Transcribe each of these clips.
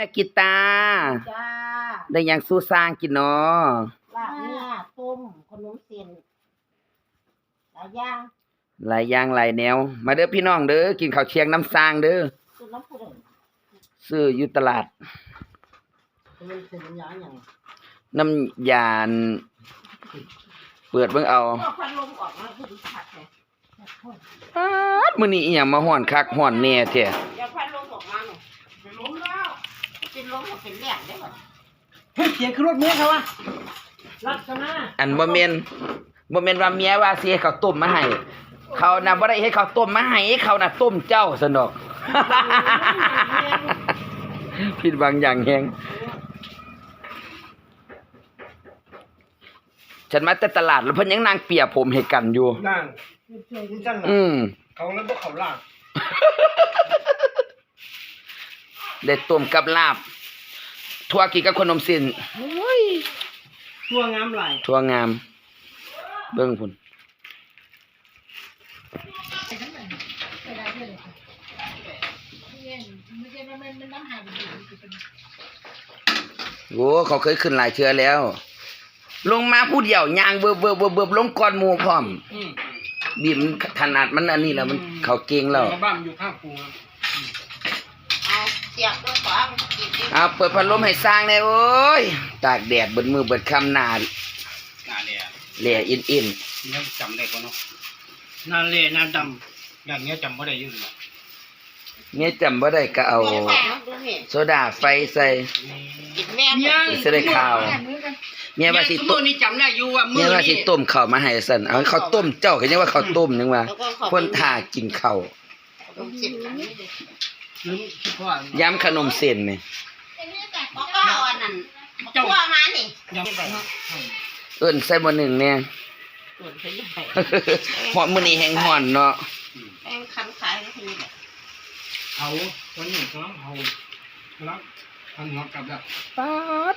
ม่กีตาร์จ้าได้หยังสู้สร้างกินเนาะลาบเนื้อต้มขนมเส้นหลายอย่างหลายอย่างหลายแนว มาเด้อพี่น้องเด้อกินข้าวเชียงน้ำสร้างเด้อสุดน้ำผู้ใดซื้ออยู่ตลาดมันเป็นน้ำยาอย่างน้ำยานเปิดเบิ่งเอาก็พัดลมออกมาคือผัดเลยป๊าดมื้อนี้อีหยังมาฮ้อนคักฮ้อนแน่แท้อย่าพัดลมออกมาหนูเป็นลมแล้ว เป็นลมก็เป็นแหลกได้หมดเฮ้ยเสียงขึ้นรถเมียเขาวะรักษณะอันบ่แม่นบ่แม่นว่าเมียว่าสิให้ข้าวต้มมาให้เขาน่ะบ่ได้ให้ข้าวต้มมาให้เขาน่ะต้มเจ้าซั่นดอก ผิดบางอย่างแฮงฉันมาแต่ตลาดแล้วเพิ่นยังนางเปียผมให้กันอยู่ นั่งคุณจังหวะอืมเขาแล้วพวกเขาลาก ได้ต้มกับลาบทั่วกินกับขนมเส้นทั่วงามไหลทั่วงาม เบิ่งพุ่นโอ้เขาเคยขึ้นหลายเทื่อแล้ว ลงมาผู้เดียวยางเบิบเบิบเบิบเบิบลงก่อนหมู่พร้อมอืมบีมขนาดมันอันนี้แล้วมันเขาเก่งแล้วบ้านมันอยู่ข้างปูครับเอาเสียบด้วยขวางกินดิเอาเปิดพัดลมให้สร้างเลยโอ้ย ตากแดดเบิดมือเบิดคำหนานาเลียเหล่อินอินยังจำได้ปะเนาะนาเล่นาดอย่างเงี้ยจำไม่ได้อยุ่งหรอกเนี่ยจำบ่ได้ก็เอา แม่แม่ดูเห็นโซดาไฟใส่กินแม่ำยังสิได้ข่าวเมียว่าสิตัต้วมนี้จำได้อยู่ว่ามืเมียอว่าสินี่ต้มข้าวมาให้สั่นเอาข้าวต้มเจ้าก็ยังว่าข้าวต้มนึงว่าแล้วก็ขอบเพิ่นท่ากินข้าวขนมเส้นอันนี้ดิ ลืมคิดว่าย้ำขนมเส้นนี่แล้วก็เอาอันนั้นคั่วมานี่ยังเอิ้นใส่บ่หนึ่งแน่ส่วนเป็นใหญ่ฮอดมื้อนี้แฮงฮ้อนเนาะแป้งคันขายก็คือแบบเอาวันนี้ก็เอาแล้วทำหัวกลับแล้วป๊าด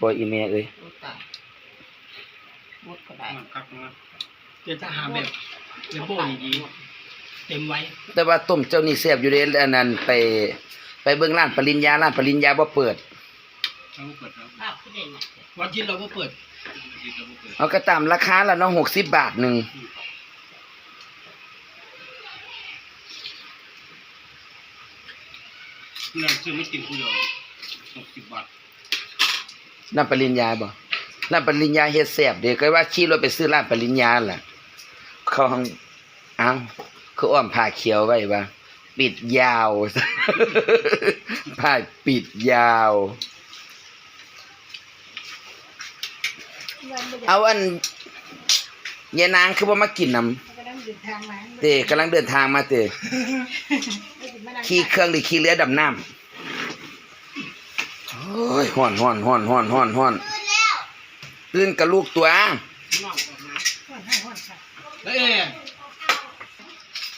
บ่อีแม่เอ้ยดูตาหมดก็ได้มันคักนะเดี๋ยวถ้าหาแบบเดี๋ยวโบ้ดีๆ เต็มไว้ แต่ว่าต้มเจ้านี่แซ่บอยู่เด้อันนั้นไป ไปเบิ่งร้านปริญญาร้านปริญญาบ่เปิดเราเปิดแล้วลาบที่เด่นเนี่ยวันที่เราก็เปิดที่เราเปิดเอาก็ตามราคาแล้วเนาะ60 บาทหนึงเรื่องซื้อไม่กินกูยอมหกสิบบาทร้านปริญญาบ่ร้านปริญญาเฮ็ดแซ่บเด้ก็ว่าขี่รถไปซื้อร้านปริญญาล่ะเขาห้องอ้าว คืออ้อมผ้าเขียวไว้ว่าปิดยาว ผ้าปิดยาว เอาอันยายนางคือบ่มากินนำเตกำลังเดินทางมาเตขี่เครื่องหรือขี่เรือดำน้ำโอ้ยฮ้อนฮ้อนฮ้อนฮ้อนฮ้อนฮ้อนตื่นกับลูกตัวแล้วเอ๊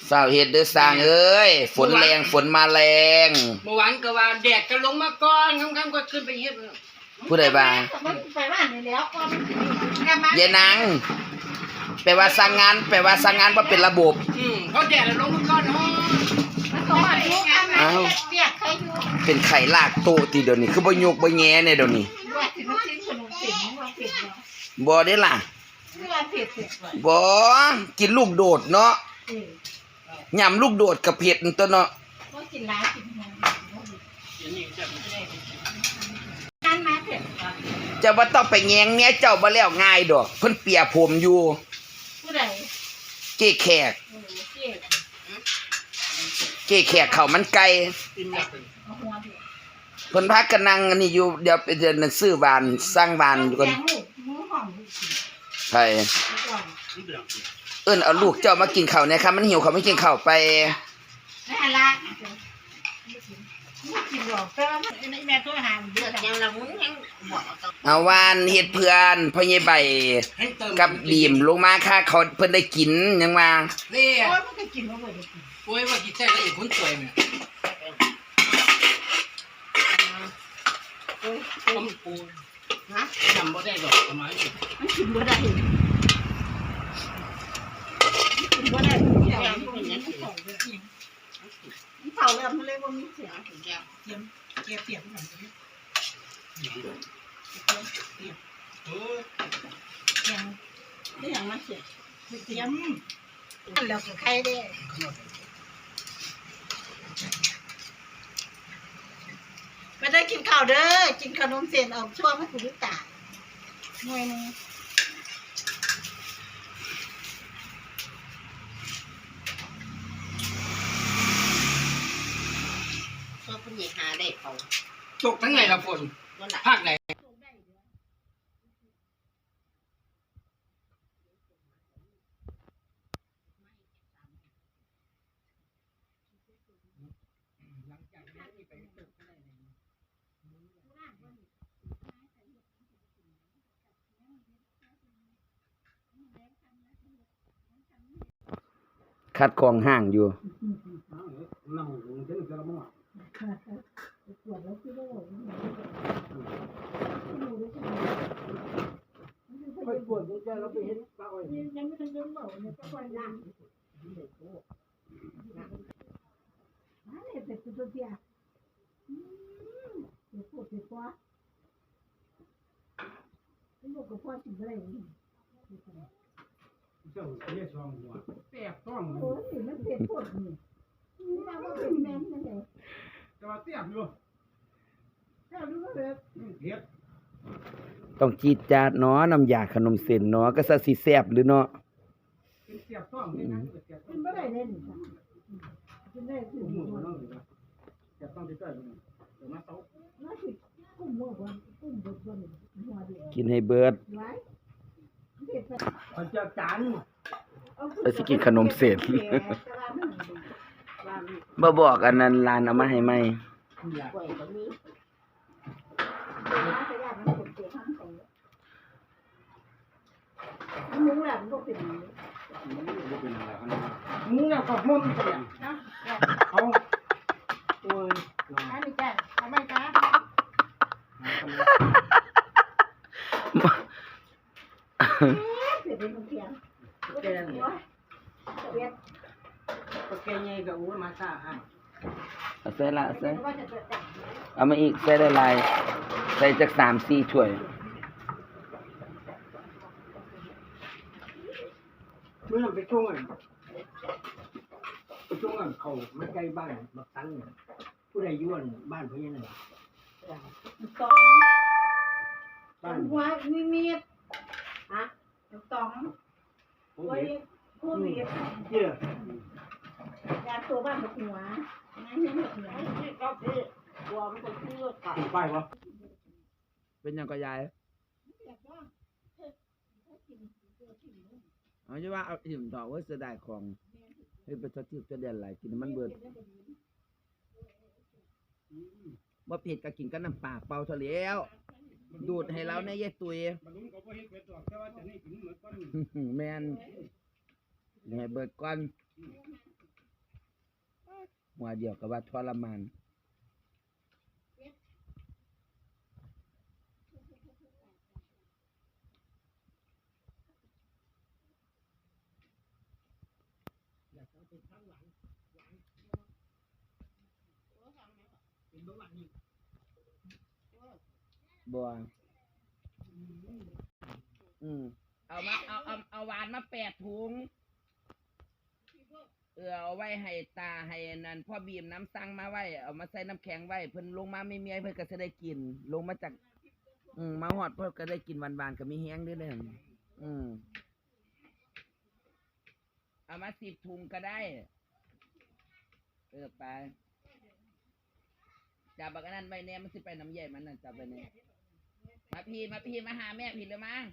ะสาวเฮ็ดเด้อสร้างเอ้ยฝนแรงฝนมาแรงเมื่อวานก็ว่าแดดจะลงมาก่อนค่ำๆก็ขึ้นไปเฮ็ดผู้ใดบ้าไปบ้านนี่แล้วก็ยายนางแปลว่าสั่งงานแปลว่าสั่งงานบ่เป็นระบบอืมเพราะแดดลงมาก่อนฮะต้องมาดูกันอ้าวเรียกใครอยู่เป็นไข่ลากโตติเดี๋ยวนี้คือบ่ยกบ่แย่เนี่ยเดี๋ยวนี้ว่าสิมากินขนมเส้นว่าเผ็ดเนาะบ่ได้ล่ะว่าเผ็ดเผ็ดว่ะบ่กินลูกโดดเนาะเออ ยำลูกโดดกับเผ็ดนั่นตัวเนาะว่ากินหลายกินหยเดี๋ยวนี้จะไม่ได้นั่นมาเผ็ดว่ะเจ้าบ่ต้องไปแยงเมียเจ้าบ่แล้วง่ายดอก เพิ่นเปียผมอยู่ผู้ใดเก้แขก เออเจ็บเก้แขกเขาวมันไก่เอาหัวเผ็ดเพิ่นพากันนั่งอันนี้อยู่เดี๋ยวไปเดินซื้อบานสร้างบานอยู่กันงลูกหมูหอมลูกชิ้นใช่แล้วก็นี่เป็น เอิ้นเอาลูกเจ้ามากินข้าวเนี่ยครับมันหิวเขาวไม่กินข้าวไปแม่ละไม่กินหรอกแต่ว่าไอ้แม่ตัวหามเดือดยังละมุนยังบอกเอาเอาวานเฮ็ดเพื่อนพ่อใหญ่ใบให้เติมกับบีมลงมาค่ะเขาเพิ่นได้กินยังว่านี่โอ้ยมันก็กินมาบ่ได้กินโอ้ยว่ากี่แท้ก็อีกคนสวยเนี่ยโอ้ยต้มปูฮะจำบ่ได้ดอกประมาณนี้มันกินบ่ได้ กินบ่ได้ทุกอย่างมันเป็นอย่างนี้มันเผาแล้วมันเลยบ่มีเสียงเสียงแกเสียบมันเลยเออยังได้ยังมาเสียเสียมอันแล้วก็ใครได้ไม่ได้กินข้าวเด้อกินขนมเส้นเอาช่วงให้คุณลูกตาหน่วยนึงก็คุณหญิงหาได้ เขาตกทั้งไงละฝนวันละภาคไหนคัดกรองห้างอยู่ นั่งลงเส้นกระมัง ไปปวดใจ เราไปเห็นปลาอ้อยยังไม่ทันเดินเบาเนี่ยก็ควรล้างมาเลยเป็ดตัวเดียวอืมเดี๋ยวปวดเดี๋ยวปวดไม่รู้กับพ่อสิอะไรนี่เจ้าเรียกซองหัวแตกต้องโอ้ยมันเป็นปวดนี่นี่นะว่าเป็นแมนนั่นแหละแต่ว่าแตกอยู่ถ้ารู้ว่าแบบเฮ็ด ต้องจีดจาดเนาะน้ำยาขนมเส้นเนาะก็ซะสิแซ่บหรือเนาะเป็นเสียบต้องนี่นะเสียบต้เป็องนบ่ได้เล่นจ้ะเป็นได้คือหมูมูนั่งอยู่นะต้องที่ใส่เดี๋ยวมาเตาน่าสิกุ้มบ่บ่กุ้มบ่บ่หัวเดียวกินให้เบิดไว้มันจะจานแล้วสิกินขนมเสร็จบ่บอกอันนั้นร้านเอามาให้ใหม่ มันมุ้งแหละมันก็เป็นอย่างนี้เป็นอะไรกันมึงอยากกับมันไปอะนะเอาโอ้ยอันนี้จ้ะทำไมจ้ะเสียเป็นเสียงแกนี่เสียก็แกใหญ่กับอู้มาซ่าให้เอาใส่ละเอาใส่ว่าจะเกิดจากเอามาอีกใส่ได้หลายใส่จัก3 4ถ้วย เมื่อไป ช่วงอะไปช่วงอะเขาไม่ใกล้บ้านบักตันผู้ใดย้วนบ้านเพื่อนน่ะตองบ้านหัวมีมีดฮะตองผมไว้เห็นคู่มีดเจ้ายาตัวบ้านหัวงั้นยังหัวก็คือหัวมันก็คือค่ะถูกป้ายวะเป็นยังก็ยาย เอาจะว่าเอาอิ่มต่อว่าเสียดายของเฮ้ยไปทอดทิพย์จะเดือนหลายกินให้มันเบิดบ่เผ็ดก็กินกับน้ำปลาเปล่าเท่าแล้วดูดให้เราในยายตุยบรรลุเขาบ่เฮ็ดเป็ดดอกแต่ว่าจะนี่กินเหมือนก้อนแมนให้เบิดก่อนหัวเดียวก็ว่าทรมาน บัวอืมเอามาเอาเอาเอาหวานมาแปดถุง เออเอาไว้ให้ตาให้นั่นพ่อบีมน้ำสั่งมาไว้ เอามาใส่น้ำแข็งไว้เพิ่นลงมาไม่มีเพิ่นก็จะได้กิน ลงมาจาก อืมมาหอดเพิ่นก็ได้กินหวานๆก็มีแห้งด้วยเนี่ยอืมเอามาสิบถุงก็ได้ เออไปจับบักอันนั้นไว้เนี่ยมันสิไปน้ำใหญ่มันนั่นจับไปเนี่ย มาพี่มาพี่มาหาแม่พี่เลยมั้ง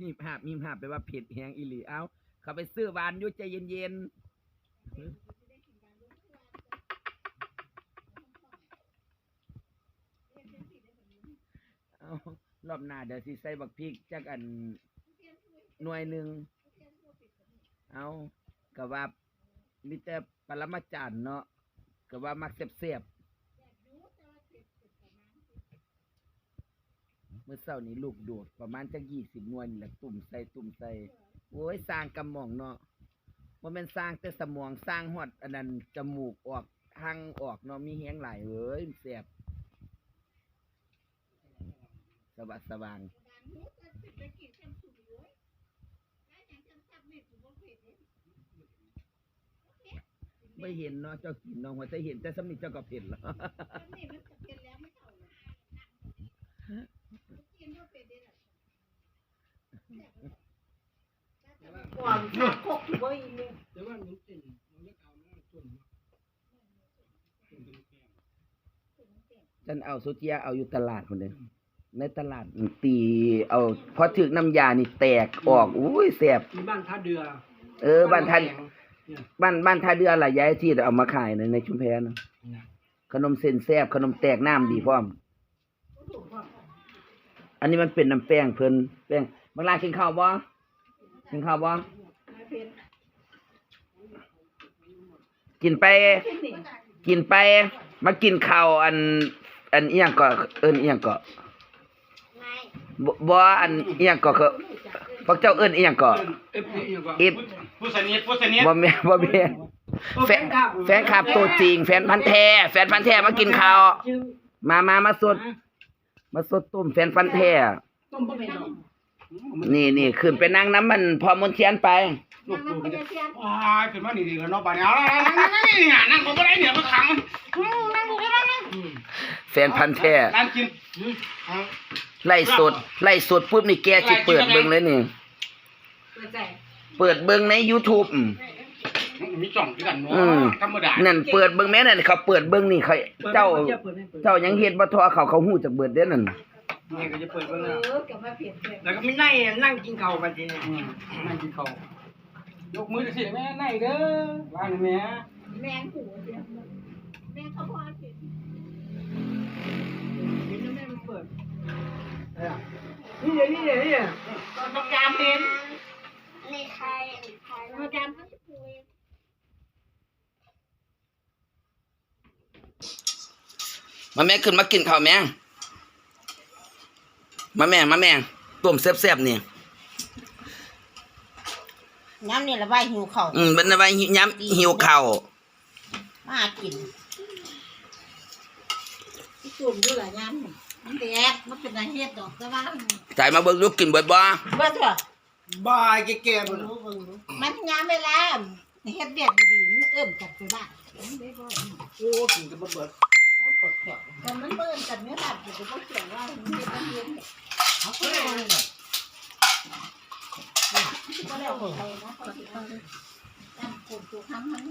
มีภาพมีภาพไปว่าผ็ดแหงอีหลีเอาเขาไปซื้อวานยุใจเย็นๆเอา รอบหน้าเดี๋ยวสิใส่บักพริกจักอันหน่วยหนึ่งเอาก็ว่ามีแต่ปรมาจารย์เนาะก็ว่ามักเสียบๆมื่อเช้านี้ลูกโดดประมาณจักยี่สิบหน่วยนี่แหละตุ่มใส่ตุ่มใส่โอ้ยสร้างกำหมองเนาะบ่แม่นสร้างแต่สมองสร้างฮอดอันนั้นจมูกออกหังออกเนาะมีแฮงหลายเอ้ยแซ่บ สวัสสว่างไม่เห็นเนาะเจ้ากินเนาะหัวใจเห็นแต่สำนึกเจ้าก็เผ็ดแล้วก่อนขาคกไว้นี่แต่ว่ามันเป็นมันจะเอาหน้าส่วนฉันเอาสุเจียเอาอยู่ตลาดคนเดียว ในตลาดตีเอาพอถึกน้ำยานี่แตกออกอุ้ยแสบที่บ้านท่าเรือ เออบ้านท่าเนี่ยบ้านบ้านท่าเรือหลายย้ายที่เอามาขายในในชุมแพนะนะขนมเส้นแซ่บขนมแตกน้ำดีพร้อม อันนี้มันเป็นน้ำแป้งเพิ่นแป้งบางร้านกินข้าวบ่กินข้าวบ่กินไป กินไป มากินข้าวอัน อันเอียงก็เอิ้นเอียงก็ บ่บ่อันเอียงก็คือพวกเจ้าเอิ้นเอียงก็ เอฟซีอย่างว่าอิบ ผู้สนิทผู้สนิทบ่แม่นบ่แม่นแฟนแฟนคลับตัวจริง แฟนพันธุ์แท้แฟนพันธุ์แท้มากินข้าวมามามาสด มาสดต้มแฟนพันธุ์แท้ต้มบะหมี่ดอกนี่นี่ขึ้นไปนั่งน้ำมันพอมนเทียนไป ลูกลูกว้ายเป็นว่านี่ดีกันเนาะบ้านนี้เอาละนั่งนี่เนี่ยนั่งก็บ่ได้เนี่ยมาขังนั่งดูกันนั่งอืม แฟนพันธุ์แท้นั่งกินเอาไล่สดไล่สดปุ๊บนี่แกสิเปิดเบิ่งเลยนี่ เปิดใจเปิดเบิ่งใน YouTube อืมมีจ่องด้วยกันเนาะอืมธรรมดานั่นเปิดเบิ่งแม่นั่นเขาเปิดเบิ่งนี่เขาเจ้าปิดให้ปิดให้เจ้ายังเฮ็ดบ่ทอเขาเขาฮู้จักเบิดเด้อนั่นนี่ก็จะเปิดเอเบิ่งแล้วอกับมาเปลี่ยนเลยแล้วก็มีนั่งนั่งกินข้าวกันทีนี้นั่งกินข้าวยกมือสิแม่ไหนเด้อว่าแม่แมงหูเดียวแมงเขาพอเสร็จ เห็นแล้วแม่มันเปิดเออนี่เดี๋ยวนี่เดี๋ยวนี่เดี๋ยวประจามเป็นในไทยในไทยประจามก็จะป่วยมาแม่ขึ้นมากินข้าวแม่มาแม่มาแม่ต้มแซ่บๆนี่น้ำนี่ละใบหิวเข่าอืมเป็นอะไรย้ำหิวข้าวมากิน ที่จุ่มด้วยหลายยำมันแดดมันเป็นอาเฮ็ดดอกแต่ว่าจ่มาเบิ่งลูกกินเบิดบ่เบิ่งเถอะบายแก่ๆบ่รู้เบิ่งรู้มันยามเวลาเฮ็ดเบียดดีๆมันเอิ่มกันไปบ้านมันได้บ่โอ้กินกับบ่เบิดโอ้กดแขวแต่มันเบิ่มกันไม่ตัดจะบ่เขียนว่ามันเป็นอันเดียวเนี่ยเอาไปเลยก็แล้วไปนะเขาสิเอาตามกลุ่มตัวทำมัน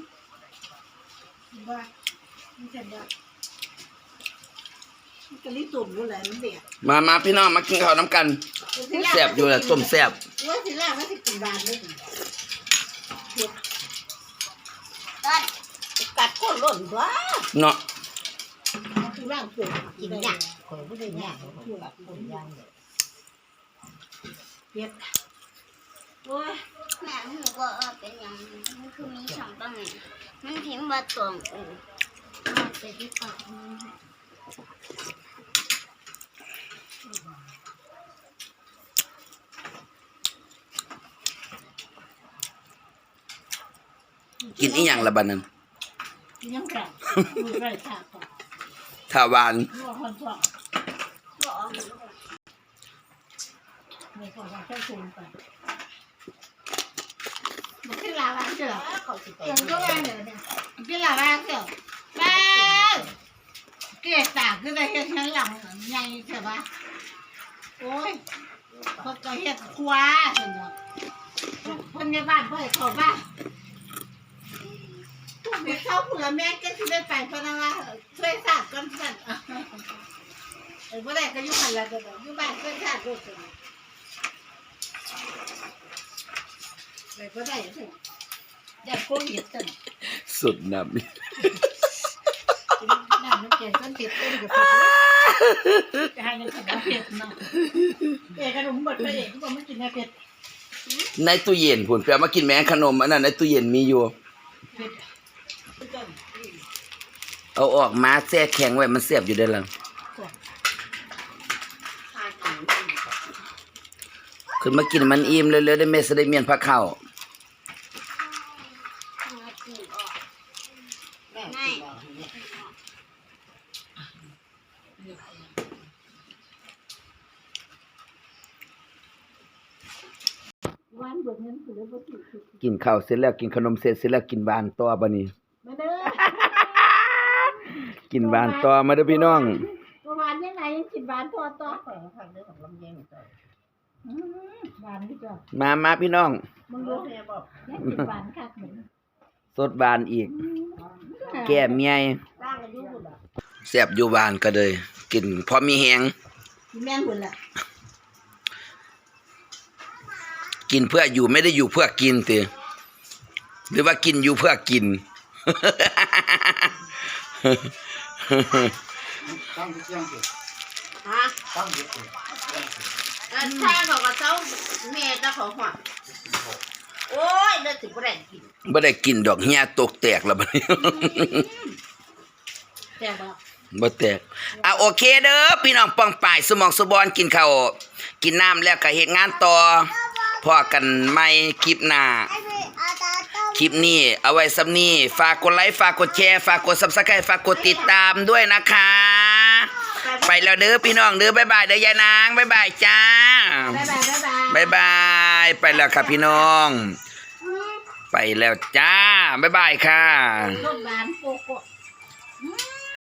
ว่มันจะได้ มันก็รีตุ่มรู้แหละมันเบียดมามาพี่น้องมากินข้าวน้ำกันแซ่บอยู่แหละต้มแซ่บว่าสิล่าว่าสิกินบานเลยต้นกัดคนหล่นว้าเนาะคือร่างปวดกินยากข่อยบ่ได้ยากคือแบบคนยางเลยเปียกโอ้ยแม่หนูก็ว่าเป็นอย่างนี้มันคือมีสองตรงนี้มันพิมพ์ว่าตวงอูเอาไปที่ปากมัน กินอีหยังละบัดนั้นยังกลับมือไรขาดต่อถ้าหวานหัวคนสองบอกในก่อนเราแค่ชมไปมันคือลาวาเสือเตือนก็แม่เนี่ยเนี่ยมันคือลาวาเสือแม่ เกลียดตาคือได้เห็นชั้นหลังใหญ่ใช่ปะโอ้ยคนก็เห็ดคว้าเห็นไหมคนในบ้านเพื่อนเขาบ้านพวกเด็กเข้าเผื่อแม่ก็ที่ได้ไปเพราะว่าช่วยสาดกันสั่นเออเมื่ไหร่ก็ยุ่งหันละเดี๋ยวยุ่งบ้านช่วยสาดด้วยกันไปก็ได้สิอยากโกงเหยียดต้นสุดน้ น้ำมันเกลียดต้นเผ็ดต้นกับเผ็ดจะให้ยังขนมเผ็ดเนาะเอกขนมบดไปเอกก็บอกไม่กินเผ็ดำในตู้เย็นพุ่นไปเอามากินแม่ขนมอันนั้นในตู้เย็นมีอยู่ เผ็ดต้นเอาออกมาแช่แข็งไว้มันแซ่บอยู่ได้อล่ะทานกันขึ้นมากินมันอิ่มเลยๆได้แม่สิได้เมียนพระเข้า มากินออกแม่กินบ่เนี่ยวันเบิดเงินคือเลยบ่ถูกถูกกินข้าวเสร็จแล้วกินขนมเสร็จเสร็จแล้วกินหวานต่อบัดนี้ มาเด้อกินหวานต่อมาเด้อพี่น้องเมื่อวานยังไงยังกินหวานตัวต่อข่อยผักเด้อของลำไยนี่จ้ะอืมหวานนี่จ้ะมามาพี่น้อง มึงโลรู้แม่บอกยังกินหวานคักเหมือนสดหวานอีก แก้เมียร่างอายุพุ่นล่ะ แซ่บอยู่บ้านก็เลย กินพอมีแฮงกินแม่นหุ่นละกินเพื่ออยู่ไม่ได้อยู่เพื่อกินติหรือว่ากินอยู่เพื่อกิน ตั้งเที่ยงสิฮะตั้งเที่ยงสิอันข้างเขาก็เจ้าแม่เจ้าของหัวโอ้ยเลิกถึงบ่ได้กินบ่ได้กินดอกเหียตกแตกแล้วบัดนี้ แต่บ่ บ่แตกอะโอเคเด้อพี่น้องป้องป่ายสมองสบอนกินข้าวกินน้ำแล้วก็เฮ็ดงานต่อพอกันใหม่คลิปหน้าคลิปนี้เอาไว้สำนี้ฝากกดไลค์ฝากกดแชร์ฝากกด Subscribe ฝากกดติดตามด้วยนะคะ ไปแล้วเด้อพี่น้องเด้อบ๊ายบายเด้อยายนางบ๊ายบายจ้าบ๊ายบายบ๊ายบายบ๊ายบายไปแล้วครับพี่น้อง ไปแล้วจ้าบ๊ายบายค่ะ